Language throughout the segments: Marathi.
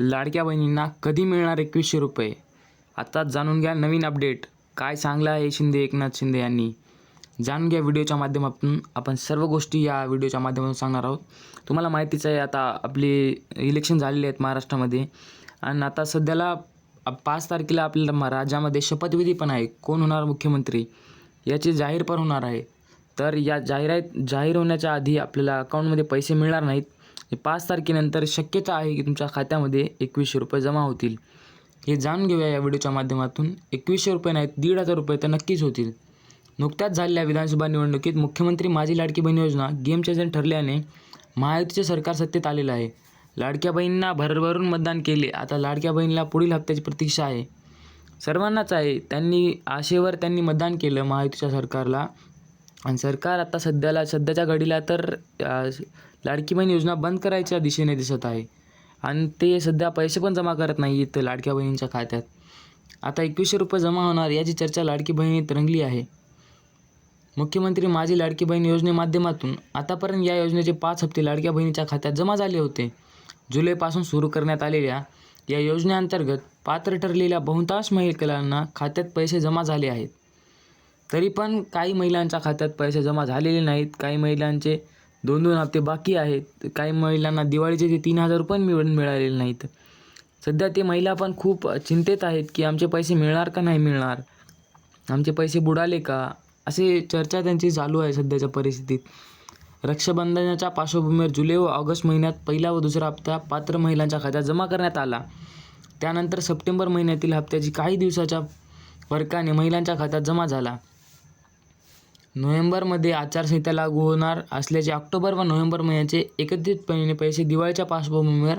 लाडक्या बहिणींना कधी मिळणार एकवीसशे रुपये? आत्ताच जाणून घ्या नवीन अपडेट. काय चांगलं आहे शिंदे एकनाथ शिंदे यांनी? जाणून घ्या व्हिडिओच्या माध्यमातून. आपण सर्व गोष्टी या व्हिडिओच्या माध्यमातून सांगणार आहोत. तुम्हाला माहितीच आहे आता आपली इलेक्शन झालेले आहेत महाराष्ट्रामध्ये. आणि आता सध्याला पाच तारखेला आपल्या राज्यामध्ये शपथविधी पण आहे. कोण होणार मुख्यमंत्री? याची जाहीर पण होणार आहे. तर या जाहिरात जाहीर होण्याच्या आधी आपल्याला अकाउंटमध्ये पैसे मिळणार नाहीत. पाच तारखेनंतर शक्यता आहे की तुमच्या खात्यामध्ये एकवीसशे रुपये जमा होतील. हे जाणून घेऊया या व्हिडिओच्या माध्यमातून. एकवीसशे रुपये नाहीत दीड हजार रुपये तर नक्कीच होतील. नुकत्याच झालेल्या विधानसभा निवडणुकीत मुख्यमंत्री माझी लाडकी बहीण योजना गेम चेंजर ठरल्याने महायुतीचे सरकार सत्तेत आलेलं आहे. लाडक्या बहिणींना भरभरून मतदान केले. आता लाडक्या बहिणीला पुढील हप्त्याची प्रतीक्षा आहे. सर्वांनाच आहे. त्यांनी आशेवर त्यांनी मतदान केलं महायुतीच्या सरकारला. आणि सरकार आता सध्याला सध्याच्या घडीला तर लाडकी बहीण योजना बंद करायच्या दिशेने दिसत आहे. आणि ते सध्या पैसे पण जमा करत नाही आहेत लाडक्या बहिणींच्या खात्यात. आता एकवीसशे रुपये जमा होणार याची चर्चा लाडकी बहिणीत रंगली आहे. मुख्यमंत्री माझी लाडकी बहीण योजनेमाध्यमातून आतापर्यंत या योजनेचे पाच हप्ते लाडक्या बहिणीच्या खात्यात जमा झाले होते. जुलैपासून सुरू करण्यात आलेल्या या योजनेअंतर्गत पात्र ठरलेल्या बहुतांश महिलांना खात्यात पैसे जमा झाले आहेत. तरी पण काही महिलांच्या खात्यात पैसे जमा झालेले नाहीत. काही महिलांचे दोन दोन हप्ते बाकी आहेत. काही महिलांना दिवाळीचे ते तीन हजार रुपये मिळून मिळालेले नाहीत. सध्या ते महिला पण खूप चिंतेत आहेत की आमचे पैसे मिळणार का नाही मिळणार? आमचे पैसे बुडाले का? असे चर्चा त्यांची चालू आहे सध्याच्या परिस्थितीत. रक्षाबंधनाच्या पार्श्वभूमीवर जुलै व ऑगस्ट महिन्यात पहिला व दुसरा हप्ता पात्र महिलांच्या खात्यात जमा करण्यात आला. त्यानंतर सप्टेंबर महिन्यातील हप्त्याची काही दिवसाच्या फरकाने महिलांच्या खात्यात जमा झाला. नोव्हेंबरमध्ये आचारसंहिता लागू होणार असल्याचे ऑक्टोबर व नोव्हेंबर महिन्याचे एकत्रितपणे पैसे दिवाळीच्या पार्श्वभूमीवर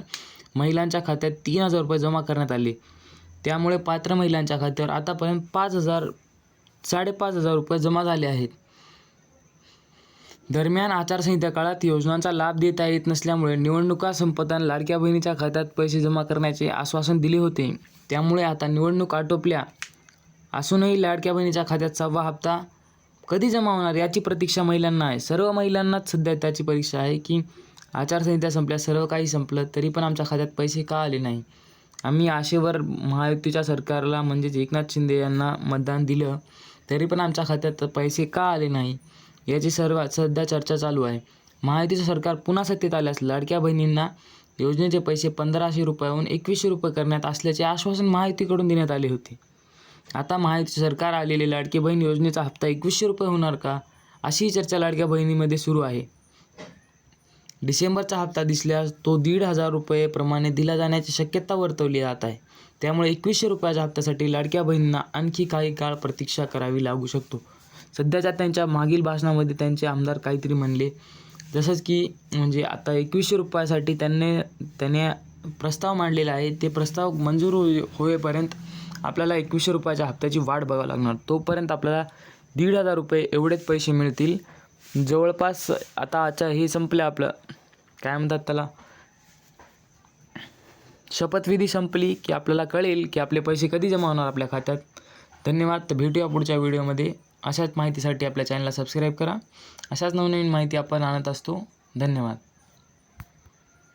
महिलांच्या खात्यात तीन हजार रुपये जमा करण्यात आले. त्यामुळे पात्र महिलांच्या खात्यावर आतापर्यंत पाच हजार साडेपाच हजार रुपये जमा झाले आहेत. दरम्यान आचारसंहिता काळात योजनांचा लाभ देता येत नसल्यामुळे निवडणुका संपताना लाडक्या बहिणीच्या खात्यात पैसे जमा करण्याचे आश्वासन दिले होते. त्यामुळे आता निवडणूक आटोपल्या. असूनही लाडक्या बहिणीच्या खात्यात सहावा हप्ता कधी जमा होणार याची प्रतीक्षा महिलांना आहे. सर्व महिलांनाच सध्या त्याची परीक्षा आहे की आचारसंहिता संपल्या सर्व काही संपलं तरी पण आमच्या खात्यात पैसे का आले नाही? आम्ही आशेवर महायुतीच्या सरकारला म्हणजेच एकनाथ शिंदे यांना मतदान दिलं तरी पण आमच्या खात्यात पैसे का आले नाही? याची सर्व सध्या चर्चा चालू आहे. महायुतीचं सरकार पुन्हा सत्तेत आल्यास लाडक्या बहिणींना योजनेचे पैसे पंधराशे रुपयाहून एकवीसशे रुपये करण्यात असल्याचे आश्वासन महायुतीकडून देण्यात आले होते. आता महायुतीचे सरकार आलेले लाडकी बहीण योजनेचा हप्ता एकवीसशे रुपये होणार का? अशी चर्चा लाडक्या बहिणीमध्ये सुरू आहे. डिसेंबरचा हप्ता दिसल्यास तो दीड हजार रुपये प्रमाणे दिला जाण्याची शक्यता वर्तवली जात आहे. त्यामुळे एकवीसशे रुपयाच्या हप्त्यासाठी लाडक्या बहिणींना आणखी काही काळ प्रतीक्षा करावी लागू शकतो. सध्याच्या त्यांच्या मागील भाषणामध्ये त्यांचे आमदार काहीतरी म्हणले जसंच की म्हणजे आता एकवीसशे रुपयासाठी त्यांनी त्याने प्रस्ताव मांडलेला आहे. ते प्रस्ताव मंजूर हो होईपर्यंत आपल्याला एकवीसशे रुपयाच्या हप्त्याची वाट बघावं लागणार. तोपर्यंत आपल्याला दीड हजार रुपये एवढेच पैसे मिळतील. जवळपास आता आजच्या हे संपलं आपलं. काय म्हणतात त्याला? शपथविधी संपली की आपल्याला कळेल की आपले पैसे कधी जमा होणार आपल्या खात्यात. धन्यवाद. तर भेटूया पुढच्या व्हिडिओमध्ये. अशाच माहितीसाठी आपल्या चॅनलला सबस्क्राईब करा. अशाच नवनवीन माहिती आपण आणत असतो. धन्यवाद.